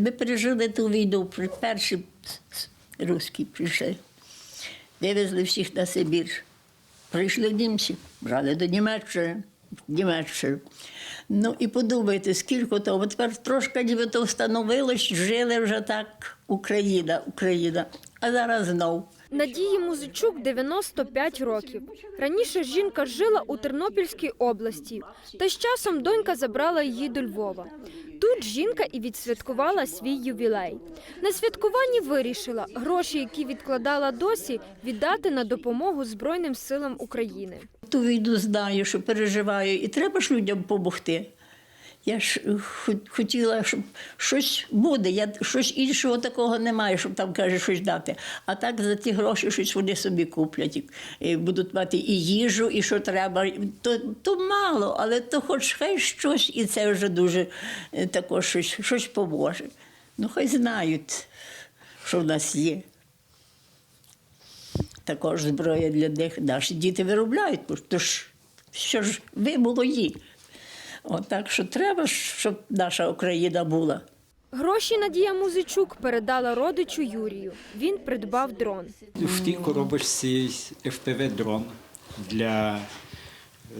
Ми пережили ту війну, перші русські прийшли. Вивезли всіх на Сибір. Прийшли німці, брали до Німеччини. Німеччини. Ну і подумайте, скільки того. От тепер трошки ніби то встановилось, жили вже так Україна, Україна. А зараз знов. Надії Музичук 95 років. Раніше жінка жила у Тернопільській області, та з часом донька забрала її до Львова. Тут жінка і відсвяткувала свій ювілей. На святкуванні вирішила гроші, які відкладала досі, віддати на допомогу Збройним силам України. Ту війну знаю, що переживаю, і треба ж людям допомогти. Я ж е, хотіла, щоб щось буде. Я щось іншого такого немає, щоб там каже щось дати. А так за ті гроші щось вони собі куплять. і- будуть мати і їжу, і що треба. То, то мало, але то хоч хай щось, і це вже дуже е, також щось, щось поможе. Ну, хай знають, що в нас є. Також зброя для них наші діти виробляють, бо то ж ви молоді. От так що треба, щоб наша Україна була. Гроші Надія Музичук передала родичу Юрію. Він придбав дрон. В тій коробочці FPV дрон для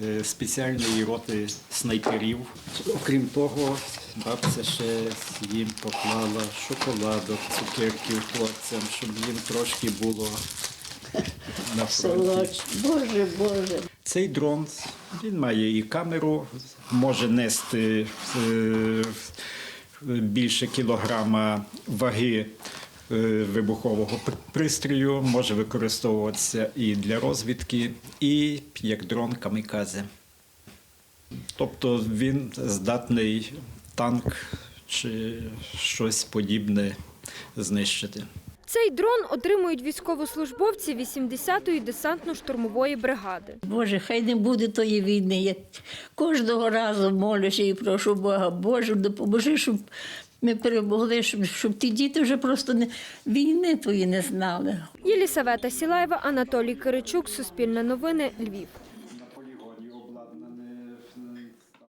е, спеціальної роти снайперів. Окрім того, бабця ще їм поклала шоколадок, цукерків хлопцям, щоб їм трошки було на фронті. Солодь, Боже, Боже. Цей дрон він має і камеру, може нести е, більше кілограма ваги е, вибухового пристрою, може використовуватися і для розвідки, і як дрон камікадзе. Тобто він здатний танк чи щось подібне знищити. Цей дрон отримують військовослужбовці 80-ї десантно-штурмової бригади. Боже, хай не буде тої війни. Я кожного разу молюся і прошу Бога, Боже, допоможи, щоб ми перемогли, щоб, щоб ті діти вже просто не, війни тої не знали. Єлісавета Сілаєва, Анатолій Киричук, Суспільне новини, Львів.